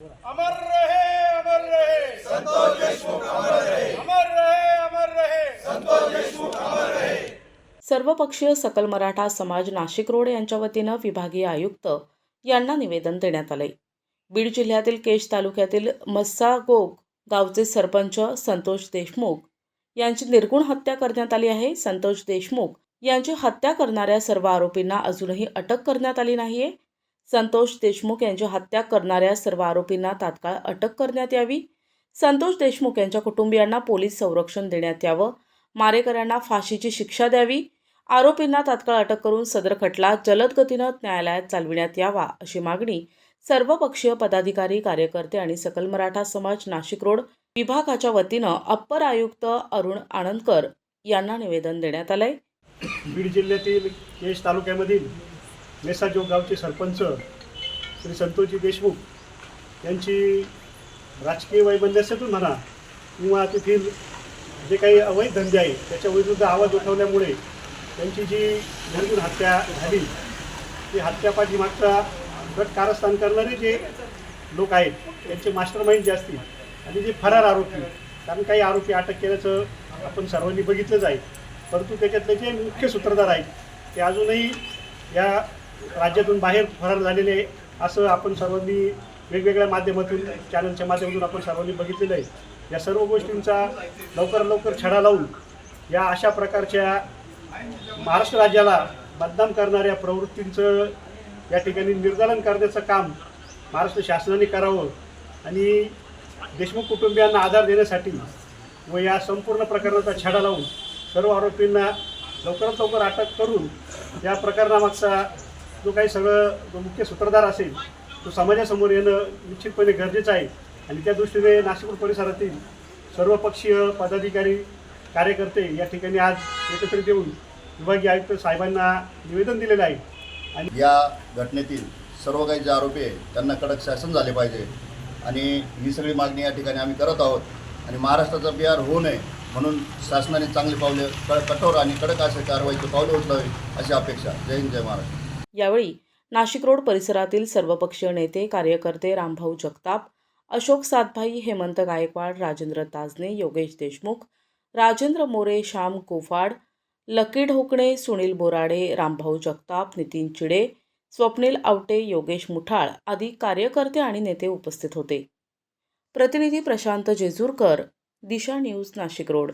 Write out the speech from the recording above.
अमर रहे अमर रहे। संतोष देशमुख अमर रहे। अमर रहे अमर रहे। संतोष देशमुख अमर रहे। सर्वपक्षीय सकल मराठा समाज नाशिक रोड यांच्या वतीनं विभागीय आयुक्त यांना निवेदन देण्यात आले बीड जिल्ह्यातील केश तालुक्यातील मस्सागोग गावचे सरपंच संतोष देशमुख यांची निर्गुण हत्या करण्यात आली आहे. संतोष देशमुख यांची हत्या करणाऱ्या सर्व आरोपींना अजूनही अटक करण्यात आली नाहीये. संतोष देशमुख यांची हत्या करणाऱ्या सर्व आरोपींना तात्काळ अटक करण्यात यावी. संतोष देशमुख यांच्या कुटुंबियांना पोलीस संरक्षण देण्यात यावं. मारेकऱ्यांना फाशीची शिक्षा द्यावी. आरोपींना तात्काळ अटक करून सदर खटला जलद गतीनं न्यायालयात चालविण्यात यावा अशी मागणी सर्वपक्षीय पदाधिकारी कार्यकर्ते आणि सकल मराठा समाज नाशिक रोड विभागाच्या वतीनं अप्पर आयुक्त अरुण आनंदकर यांना निवेदन देण्यात आलंय. बीड जिल्ह्यातील केश तालुक्यामधील मेसाजो गावचे सरपंच श्री संतोषजी देशमुख यांची राजकीय वैबंध्यासातून म्हणा किंवा तेथील जे काही अवैध धंदे आहे त्याच्या विरुद्ध आवाज उठवल्यामुळे त्यांची जी निर्गुण हत्या झाली ती हत्यापाठी मागचा गट कारस्थान करणारे जे लोक आहेत त्यांचे मास्टर माइंड जे असतील आणि जे फरार आरोपी कारण काही आरोपी अटक केल्याचं आपण सर्वांनी बघितलंच आहे. परंतु त्याच्यातले जे मुख्य सूत्रधार आहेत ते अजूनही या राज्यातून बाहेर फरार झालेले आहे असं आपण सर्वांनी वेगवेगळ्या माध्यमातून चॅनलच्या माध्यमातून आपण सर्वांनी बघितलेलं आहे. या सर्व गोष्टींचा लवकर लवकर छडा लावून या अशा प्रकारच्या महाराष्ट्र राज्याला बदनाम करणाऱ्या प्रवृत्तींचं या ठिकाणी निर्दालन करण्याचं काम महाराष्ट्र शासनाने करावं आणि देशमुख कुटुंबियांना आधार देण्यासाठी व या संपूर्ण प्रकरणाचा छडा लावून सर्व आरोपींना लवकरात लवकर अटक करून या प्रकरणामागचा जो काही सगळं जो मुख्य सूत्रधार असेल तो समाजासमोर येणं निश्चितपणे गरजेचं आहे. आणि त्या दृष्टीने नाशिकपूर परिसरातील सर्वपक्षीय पदाधिकारी कार्यकर्ते या ठिकाणी आज एकत्रित येऊन विभागीय आयुक्त साहेबांना निवेदन दिलेलं आहे. आणि या घटनेतील सर्व काही जे आरोपी आहे त्यांना कडक शासन झाले पाहिजे. आणि ही सगळी मागणी या ठिकाणी आम्ही करत आहोत. आणि महाराष्ट्राचा बिहार होऊ नये म्हणून शासनाने चांगली पावले कठोर आणि कडक असे कारवाईचे पावले उचलावी अशी अपेक्षा. जय हिंद जय महाराष्ट्र. यावेळी नाशिक रोड परिसरातील सर्वपक्षीय नेते कार्यकर्ते रामभाऊ जगताप अशोक सातभाई हेमंत गायकवाड राजेंद्र ताजने योगेश देशमुख राजेंद्र मोरे श्याम कोफाड लकी ढोकणे सुनील बोराडे रामभाऊ जगताप नितीन चिडे स्वप्नील आवटे योगेश मुठाळ आदी कार्यकर्ते आणि नेते उपस्थित होते. प्रतिनिधी प्रशांत जेजूरकर दिशा न्यूज नाशिक रोड.